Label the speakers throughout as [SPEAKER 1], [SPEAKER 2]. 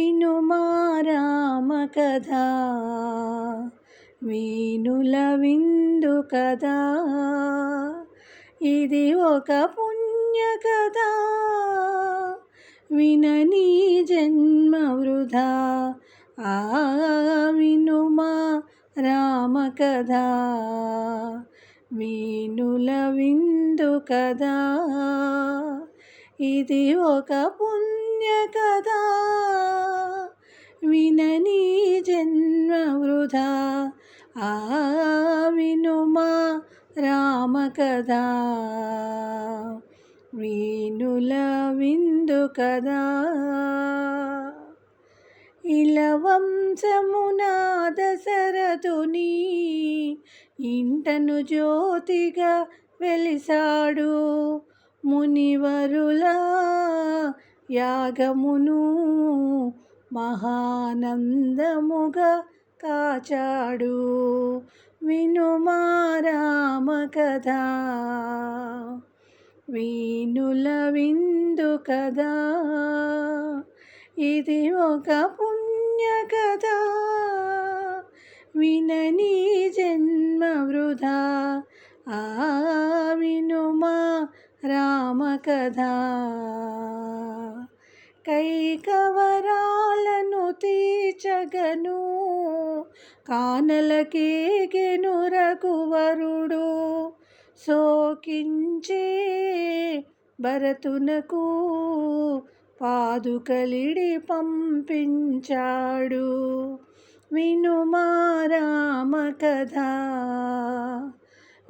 [SPEAKER 1] వినుమా రామ కథ వీనుల విందు కదా ఇది ఒక పుణ్య కథ వినని జన్మ వృధా ఆ వినుమా రామ కథ వీనుల విందు కదా ఇది ఒక పుణ్య కదా వినని జన్మ వృధా. ఆ వినుమా రామ కదా వీనుల విందు కదా ఇలవంశమున దశరథుని ఇంటను జ్యోతిగా వెలిసాడు. మునివరులా యాగమును మహానందముగా కాచాడు. వినుమారామ కథ. వీనుల విందు కదా ఇది ఒక పుణ్య కథ. వినని జన్మ వృధా. ఆ వినుమా రామ కథ కైకవరాలను తీర్చగను కానలకేగెను రఘువరుడు. సోకించే భరతునకు పాదుకలిడి పంపించాడు. వినుమారామ కథ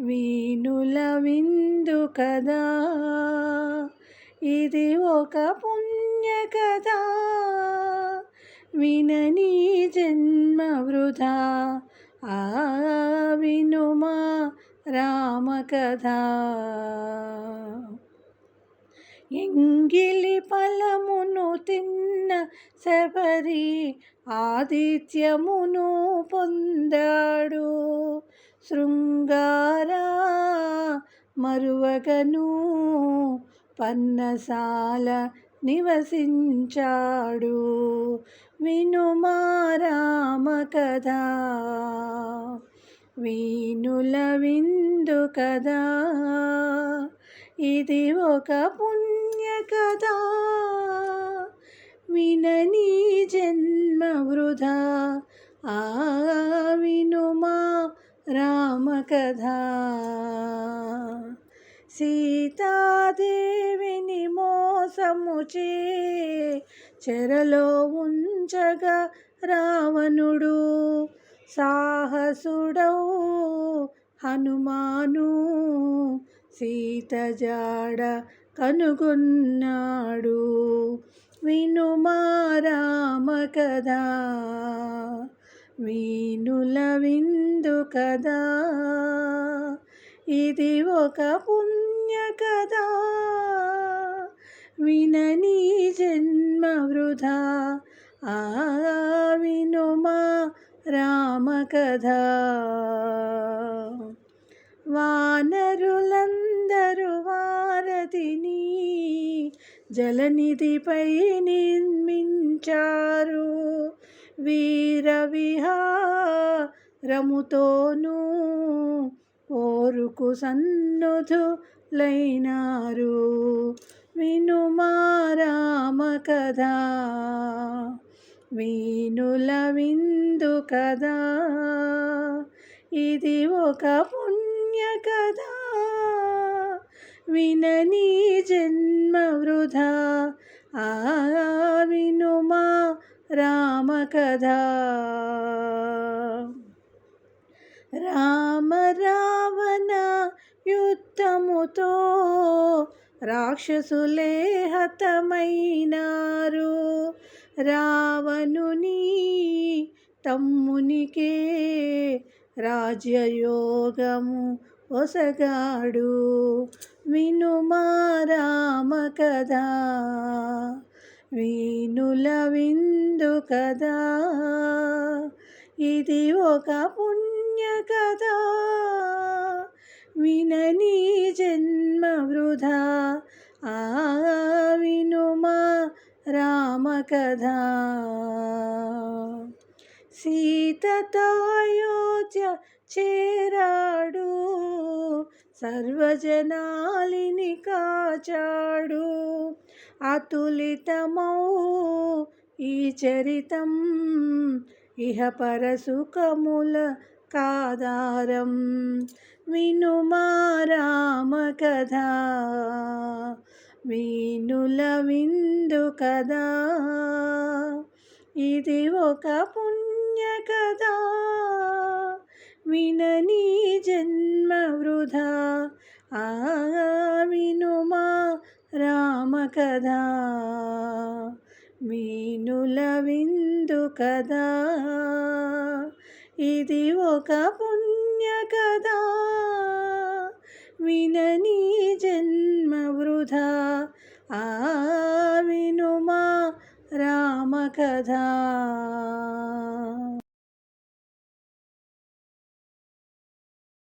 [SPEAKER 1] వీణుల విందు కదా. ఇది ఒక పుణ్య కదా వినని జన్మ వృధా. ఆ వినుమా రామ కథ ఎంగిలి ఫలమును తిన్న శబరి ఆదిత్యమును పొందాడు. శృంగారా మరువగను పన్నసాల నివసించాడు. వినుమారామ కథ వీనుల విందు కదా ఇది ఒక పుణ్య కథ. వినని జన్మ వృధా ఆ వినుమా రామకథ. సీతాదేవిని మోసముచే చెరలో ఉంచగా రావణుడు సాహసుడౌ హనుమాను సీత జాడ కనుగొన్నాడు. వినుమా రామ కదా వీనుల విందు కదా ఇది ఒక పుణ్య కదా వినని జన్మ వృధా? ఆ వినుమా రామ కథ వానరులందరూ వారధిని జలనిధిపై నిర్మించారు. వీరవిహారముతోనూ ఓరుకు సన్నుధులైనారు. వినుమారామ కథ వీనుల విందు కదా ఇది ఒక పుణ్య కథ వినని జన్మ వృధా. ఆ వినుమా రామ కథ రామ రావణ యుద్ధముతో రాక్షసులే హతమైనారు. రావణుని తమ్మునికే రాజ్యయోగము ఒసగాడు. వినుమా రామ కదా వీనుల విందు కదా ఇది ఒక పుణ్య కదా వినని జన్మ వృధా. ఆ వినుమా రామకథ. సీతతాయోధ్య చేరాడు. సర్వజనాలిని కాచాడు. అతులితమౌ ఈ చరితం ఇహ పరసుఖముల కాదారం. వినుమారామ కథ వీనుల విందు కదా ఇది ఒక పుణ్య కదా వినని జన్మ వృధా ఆ వినుమా రామ కదా మీనుల విందు కదా ఇది ఒక పుణ్య కదా వినని జన్మ వృధా. ఆ వినుమా రామ కథ